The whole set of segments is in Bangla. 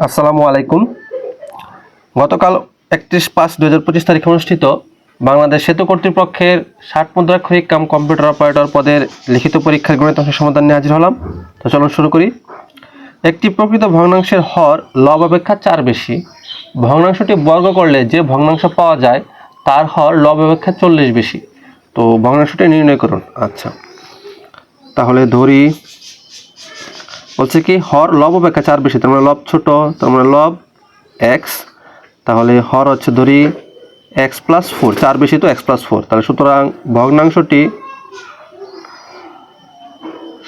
আসসালামু আলাইকুম। গতকাল একত্রিশ পাঁচ দু হাজার পঁচিশ তারিখে অনুষ্ঠিত বাংলাদেশ সেতু কর্তৃপক্ষের ষাট মুদ্রাক্ষরিক কাম কম্পিউটার অপারেটর পদের লিখিত পরীক্ষার গণিত অংশের সমাধান নিয়ে হাজির হলাম। তো চলুন শুরু করি। একটি প্রকৃত ভগ্নাংশের হর লব অপেক্ষা চার বেশি। ভগ্নাংশটি বর্গ করলে যে ভগ্নাংশ পাওয়া যায়, তার হর লব অপেক্ষা চল্লিশ বেশি। তো ভগ্নাংশটি নির্ণয় করুন। আচ্ছা। তাহলে ধরি বলছে কি, হর লব অপেক্ষা চার বেশি, তার মানে লব ছোট, তার মানে লব এক্স তাহলে হর হচ্ছে ধরি এক্স প্লাস ফোর চার বেশি তো এক্স প্লাস ফোর তাহলে সুতরাং ভগ্নাংশটি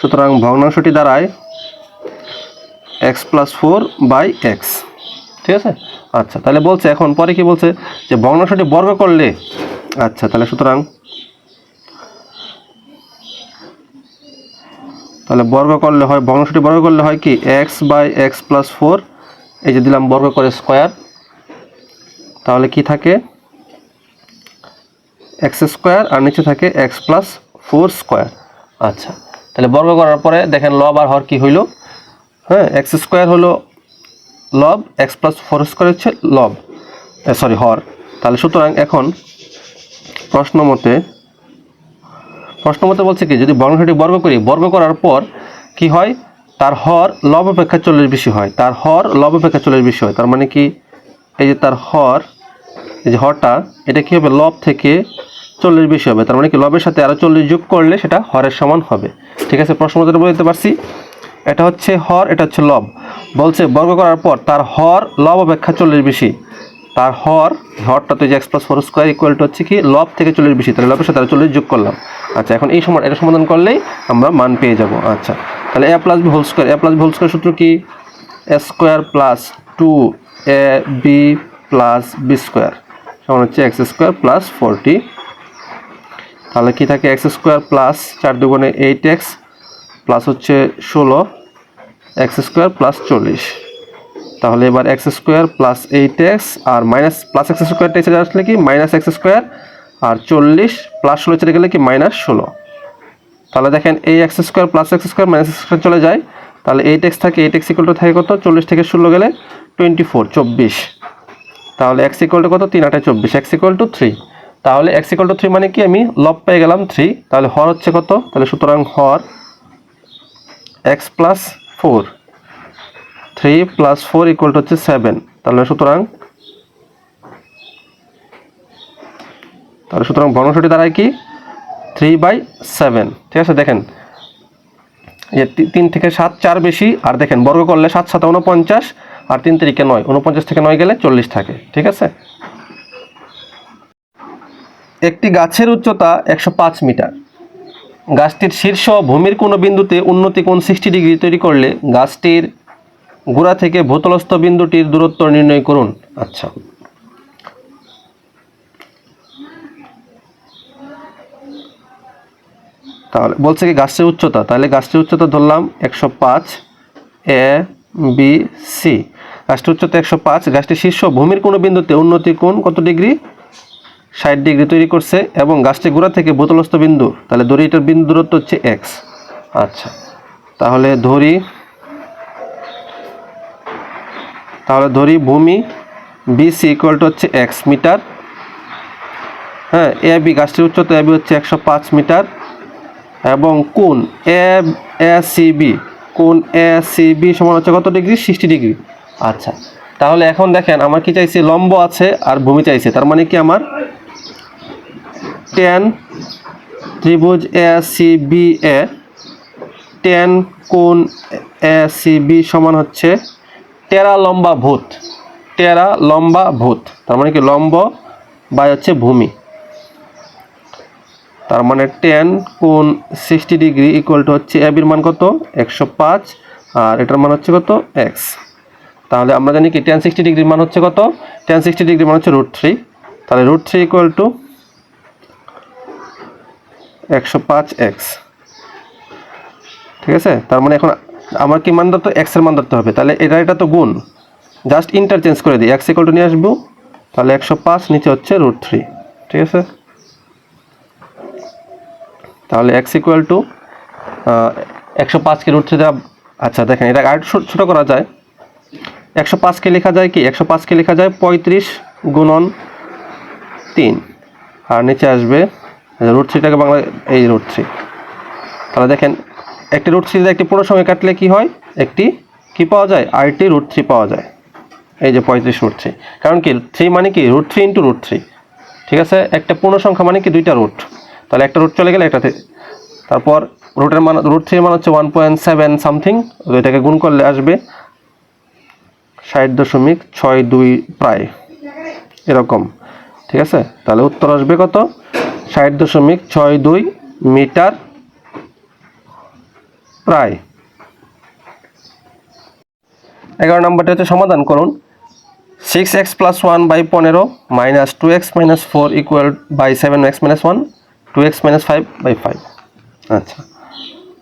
সুতরাং ভগ্নাংশটি দাঁড়ায় x plus four by x ঠিক আছে? আচ্ছা তাহলে বলছে এখন, পরে কি বলছে? যে ভগ্নাংশটি বর্গ করলে আচ্ছা তাহলে সুতরাং তাহলে বর্গ করলে হয় ভগ্নাংশটি বর্গ করলে হয় কি? X by x plus four এই যে দিলাম বর্গ করে স্কোয়ার তাহলে কি থাকে? এক্স স্কোয়ার আর নিচে থাকে এক্স প্লাস ফোর স্কোয়ার আচ্ছা তাহলে বর্গ করার পরে দেখেন লব আর হর কি হইল? হ্যাঁ এক্স স্কোয়ার হলো লব এক্স প্লাস ফোর স্কোয়ার হচ্ছে লব সরি হর। তাহলে সুতরাং এখন প্রশ্ন মতে প্রশ্ন মতে বলছে কি, যদি বর্গটি বর্গ করি, বর্গ করার পর কি হয়? তার হর লব অপেক্ষা চল্লিশ বেশি হয়। তার হর লব অপেক্ষা চল্লিশ বেশি হয়। তার মানে কি? এই যে তার হর, এই যে হরটা, এটা কি হবে? লব থেকে চল্লিশ বেশি হবে। তার মানে কি, লবের সাথে আরও চল্লিশ যোগ করলে সেটা হরের সমান হবে। ঠিক আছে প্রশ্ন মতে বলে দিতে পারছি। এটা হচ্ছে হর, এটা হচ্ছে লব। বলছে বর্গ করার পর তার হর লব অপেক্ষা চল্লিশ বেশি। তার হর, হরটা তো যে x plus four square equal to হচ্ছে কি লব থেকে চল্লিশ বেশি, তাহলে লবের সাথে চল্লিশ যোগ করলাম। আচ্ছা এখন এই সময় এটা সমাধান করলেই আমরা মান পেয়ে যাব। আচ্ছা তাহলে a plus b whole square a plus b whole square সূত্র কি? A square plus two a b plus b square সমান হচ্ছে এক্স স্কোয়ার প্লাস ফোরটি তাহলে কি থাকে? এক্স স্কোয়ার প্লাস চার দুগুণে এইট এক্স প্লাস হচ্ছে ষোলো এক্স স্কোয়ার প্লাস চল্লিশ। তাহলে এবার x square plus eight x আর মাইনাস প্লাস এক্স স্কোয়ারটা এসে আসলে কি? মাইনাস এক্স স্কোয়ার আর চল্লিশ প্লাস ষোলো চলে গেলে কি? মাইনাস ষোলো। তাহলে দেখেন এই x square plus x square minus square চলে যায়। তাহলে এইট এক্স থাকে এইট এক্স ইকুয়াল টু থাকে কত? চল্লিশ থেকে ষোলো গেলে টোয়েন্টি ফোর চব্বিশ। তাহলে এক্স ইকুয়াল টু কত? তিন, আটে চব্বিশ। এক্স ইকুয়াল টু থ্রি তাহলে এক্স ইকুয়াল টু থ্রি মানে কি? আমি লব পেয়ে গেলাম থ্রি তাহলে হর হচ্ছে কত? তাহলে সুতরাং হর x plus four three plus four equal to হচ্ছে সেভেন তাহলে সুতরাং তাহলে সুতরাং ভগ্নাংশটি দাঁড়ায় কি? থ্রি বাই সেভেন ঠিক আছে, দেখেন। যে তিন থেকে সাত, চার বেশি, আর দেখেন, বর্গ করলে সাত সাত উনপঞ্চাশ আর তিন তারিখে নয় উনপঞ্চাশ থেকে নয় গেলে চল্লিশ থাকে, ঠিক আছে? একটি গাছের উচ্চতা একশো পাঁচ মিটার। গাছটির শীর্ষ ভূমির কোনো বিন্দুতে উন্নতি কোণ সিক্সটি ডিগ্রি তৈরি করলে গাছটির গোড়া থেকে ভূতলস্থ বিন্দুটির দূরত্ব নির্ণয় করুন। আচ্ছা। তাহলে বলছে কি গাছটির উচ্চতা? তাহলে গাছটির উচ্চতা ধরলাম একশো পাঁচ এ, বি, সি। গাছটির উচ্চতা একশো পাঁচ। গাছটির শীর্ষ ভূমির কোনো বিন্দুতে উন্নতি কোণ কত ডিগ্রি? ষাট ডিগ্রি তৈরি করছে এবং গাছটি গোড়া থেকে ভূতলস্থ বিন্দু, তাহলে ধরি এটার বিন্দু দূরত্ব হচ্ছে এক্স। আচ্ছা। তাহলে ধরি তাহলে ধরি ভূমি বিসি ইকুয়াল টু হচ্ছে এক্স মিটার হ্যাঁ এ বি গাছটির উচ্চতা এ বি হচ্ছে একশো পাঁচ মিটার এবং কোন এ এ সি বি কোন এ সি বি সমান হচ্ছে কত ডিগ্রি? Sixty degree. আচ্ছা তাহলে এখন দেখেন আমার কি চাইছে? লম্ব আছে আর ভূমি চাইছে। তার মানে কি আমার? টেন ত্রিভুজ A C B A tan কোন এ সি বি সমান হচ্ছে টেরা লম্বা ভূত। টেরা লম্বা ভূত। তার মানে কি লম্ব বাই হচ্ছে ভূমি। তার মানে টেন কোন সিক্সটি ডিগ্রি ইকুয়াল টু হচ্ছে এবির মান কত? একশো পাঁচ। আর এটার মান হচ্ছে কত? এক্স তাহলে আমরা জানি কি টেন সিক্সটি ডিগ্রির মান হচ্ছে কত? টেন সিক্সটি ডিগ্রির মান হচ্ছে রুট থ্রি তাহলে রুট থ্রি ইকুয়াল টু একশো পাঁচ এক্স ঠিক আছে? তার মানে এখন আমার কি মান ধরতে এক্সের মান ধরতে হবে? তাহলে এটা এটা তো গুণ। জাস্ট ইন্টারচেঞ্জ করে দিই। এক্স ইকুয়াল টু নিয়ে আসব। তাহলে একশো পাঁচ, নিচে হচ্ছে রুট থ্রি ঠিক আছে? তাহলে এক্স ইকুয়াল টু একশো পাঁচকে রুট থ্রি দেওয়া আচ্ছা দেখেন, এটা আর ছোটো করা যায়। একশো পাঁচকে লেখা যায় কি? একশো পাঁচকে লেখা যায় পঁয়ত্রিশ গুণন তিন। আর নিচে আসবে রুট থ্রিটাকে বাংলা এই রুট থ্রি তাহলে দেখেন একটি রুট থ্রি একটি পুরো সঙ্গে কাটলে কি হয়? একটি কি পাওয়া যায়? আরেকটি রুট থ্রি পাওয়া যায়। এই যে পঁয়ত্রিশ রুট থ্রি। কারণ কি, থ্রি মানে কি? Root three into root three. ঠিক আছে? একটা পূর্ণ সংখ্যা মানে কি? দুইটা রুট। তাহলে একটা রুট চলে গেলে একটাতে তারপর রুটের মান, রুট থ্রির মান হচ্ছে ওয়ান পয়েন্ট সেভেন সামথিং এটাকে গুণ করলে আসবে ষাট দশমিক ছয় দুই প্রায়। এরকম। ঠিক আছে? তাহলে উত্তর আসবে কত? ষাট দশমিক ছয় দুই মিটার প্রায়। এগারো নম্বরটা হচ্ছে সমাধান করুন। Six x plus one by পনেরো minus two x minus four equal by seven x minus one two x minus five by five আচ্ছা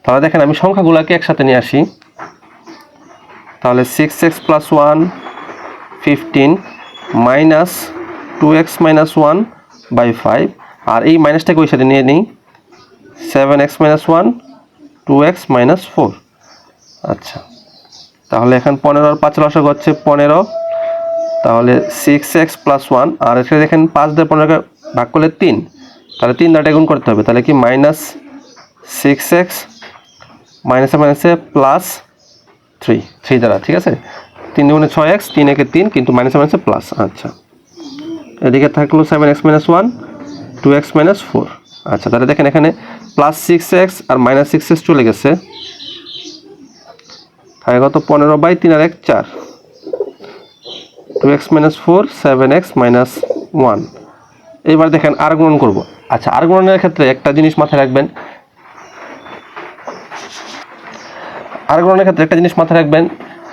তাহলে দেখেন আমি সংখ্যাগুলোকে একসাথে নিয়ে আসি। তাহলে six x plus one fifteen minus two x minus one by five আর এই মাইনাসটাকে ওই সাথে নিয়ে নিই। Seven x minus one two x minus four আচ্ছা। তাহলে এখন পনেরো পাঁচ লসক হচ্ছে পনেরো। তাহলে সিক্স এক্স প্লাস ওয়ান আর এখানে দেখেন পাঁচ দিয়ে পনেরোকে ভাগ করলে তিন। তাহলে তিন দ্বারা গুণ করতে হবে। তাহলে কি মাইনাস সিক্স এক্স মাইনাসে মাইনাসে প্লাস থ্রি থ্রি দ্বারা, ঠিক আছে? তিন দুগুণে ছয় এক্স তিন একে তিন, কিন্তু মাইনাসে মাইনাসে প্লাস আচ্ছা। এদিকে থাকল seven x minus one two x minus four আচ্ছা তাহলে দেখেন এখানে প্লাস সিক্স এক্স আর মাইনাস সিক্স এক্স চলে গেছে। তাহলে কত? পনেরো বাই তিন আর এক, চার। Two x minus four seven x minus one এবার দেখেন আর গুণন করব। আচ্ছা আর গুণনের ক্ষেত্রে একটা জিনিস মাথায় রাখবেন। আর গুণনের ক্ষেত্রে একটা জিনিস মাথায় রাখবেন।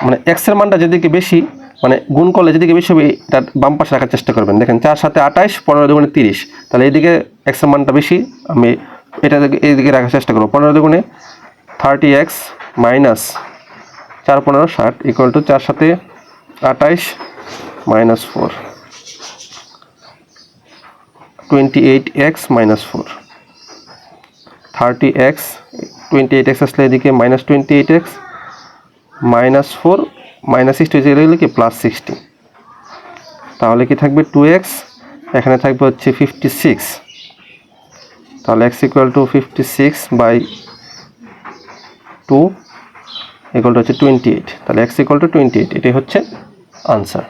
মানে এক্সের মানটা যেদিকে বেশি মানে গুণ করলে যেদিকে বেশি হবে, এটা বাম পাশে রাখার চেষ্টা করবেন। দেখেন, চার সাথে আঠাইশ, পনেরো দুগুণে তিরিশ। তাহলে এইদিকে এক্সের মানটা বেশি, আমি এটা দিকে- এইদিকে রাখার চেষ্টা করব। পনেরো দুগুণে থার্টি এক্স মাইনাস চার পনেরো ষাট ইকুয়াল টু চার সাথে আঠাইশ minus four twenty eight x minus four thirty x twenty eight x আসলে এদিকে minus twenty eight x minus four minus sixty হয়ে কি প্লাস সিক্সটি তাহলে কি থাকবে টু এক্স এখানে থাকবে হচ্ছে ফিফটি সিক্স তাহলে x equal to fifty six by two equal to হচ্ছে টোয়েন্টি এইট তাহলে x equal to twenty eight এটাই হচ্ছে আনসার